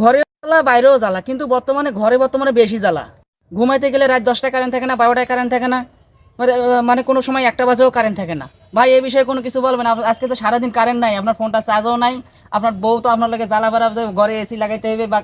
ঘরে জ্বালা, বাইরেও জ্বালা, কিন্তু বর্তমানে ঘরে বর্তমানে বেশি জ্বালা। ঘুমাইতে গেলে রাত দশটায় কারেন্ট থাকে না, বারোটায় কারেন্ট থাকে না মানে মানে কোনো সময় একটা বাজেও কারেন্ট থাকে না। ভাই, এই বিষয়ে কোনো কিছু বলবেন? আজকে তো সারাদিন কারেন্ট নাই, আপনার ফোনটা চার্জও নাই, আপনার বউ তো আপনার লোকে জ্বালা বাড়া ঘরে এসি লাগাইতে হবে বা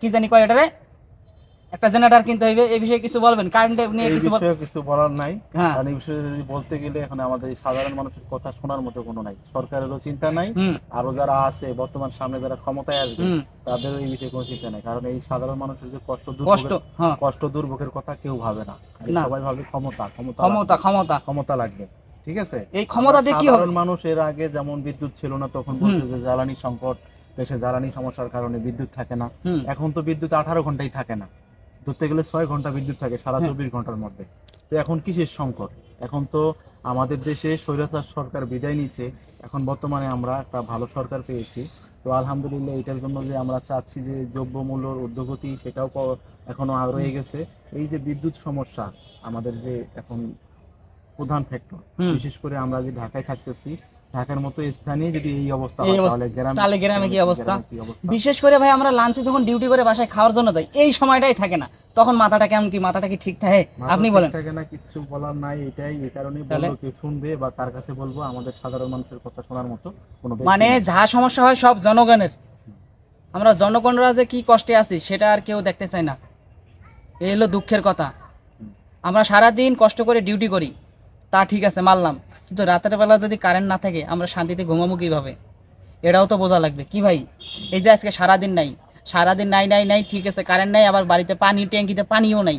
কি জানি কয় এটারে একটা জেনারেটর কিনতে হইবে এই বিষয়ে কিছু বলবেন? কারেন্ট নিয়ে কিছু বিষয়ে কিছু বলার নাই। হ্যাঁ। কারণ এই বিষয়ে যদি বলতে গেলে এখন আমাদের সাধারণ মানুষের কথা শোনার মতো কোনো নাই। সরকারেরও চিন্তা নাই আরও যারা আছে বর্তমান সামনে যারা ক্ষমতায় আসবে তাদেরও এই বিষয়ে কোনো চিন্তা নাই। কারণ এই সাধারণ মানুষের যে কষ্ট কষ্ট হ্যাঁ। কষ্ট দুর্ভোগের কথা কেউ ভাবে না। সবাই ভাবে ক্ষমতা ক্ষমতা ক্ষমতা ক্ষমতা। ক্ষমতা লাগবে। ঠিক আছে? এই ক্ষমতা দিয়ে কি হবে? সাধারণ মানুষ এর আগে যেমন বিদ্যুৎ ছিল না তখন বলছে যে জ্বালানি সংকট দেশে জ্বালানি সমস্যার কারণে বিদ্যুৎ থাকে না। এখন তো বিদ্যুৎ আঠারো ঘন্টাই থাকে না। ধরতে গেলে ছয় ঘণ্টা বিদ্যুৎ থাকে সারা হ্যাঁ। চব্বিশ ঘণ্টার মধ্যে। তো এখন কিসের সংকট? এখন তো আমাদের দেশে স্বৈরাচার সরকার বিদায় নিয়েছে এখন বর্তমানে আমরা একটা ভালো সরকার পেয়েছি। তো আলহামদুলিল্লাহ এটার জন্য যে আমরা চাচ্ছি যে দ্রব্যমূল্যর ঊর্ধ্বগতি সেটাও ক- এখনও আর রয়ে গেছে এই যে বিদ্যুৎ সমস্যা আমাদের যে এখন প্রধান ফ্যাক্টর বিশেষ করে আমরা যে ঢাকায় থাকতেছি ঢাকার মতো স্থানে যদি এই অবস্থা হয় তাহলে গ্রামে তাহলে গ্রামে কি অবস্থা? কি বিশেষ করে ভাই আমরা লাঞ্চে যখন ডিউটি করে বাসায় খাওয়ার জন্য যাই এই সময়টাই থাকে না। তখন মাথাটা কেমন কি? মাথাটা কি ঠিক থাকে? আপনি বলেন। থাকে না কিছু বলার নাই এটাই এই তাহলে? বলব কেউ শুনবে বা কার কাছে বলব আমাদের সাধারণ মানুষের কথা শোনার মতো কোনো মানে যা সমস্যা হয় সব জনগণের। আমরা জনগণরা যে কি কষ্টে আছি সেটা আর কেউ দেখতে চায় না। এই হলো দুঃখের কথা। আমরা সারা দিন কষ্ট করে ডিউটি করি। তা ঠিক আছে, মানলাম। কিন্তু রাতের বেলা যদি কারেন্ট না থাকে, আমরা শান্তিতে ঘুমাবো কীভাবে? এটাও তো বোঝা লাগবে। কি ভাই? এই যে আজকে সারাদিন নাই। সারাদিন নাই নাই নাই, ঠিক আছে কারেন্ট নাই, আবার বাড়িতে পানি, ট্যাঙ্কিতে পানিও নাই।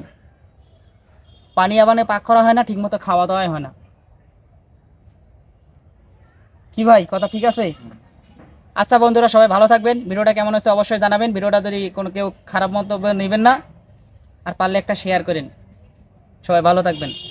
পানি আবানে পাক করা হয় না, ঠিকমতো খাওয়া দাওয়াই হয় না। কি ভাই, কথা ঠিক আছে? আচ্ছা বন্ধুরা, সবাই ভালো থাকবেন। ভিডিওটা কেমন হয়েছে অবশ্যই জানাবেন। ভিডিওটা যদি কোনো কেউ খারাপ মন্তব্য নেবেন না, আর পারলে একটা শেয়ার করেন। সবাই ভালো থাকবেন।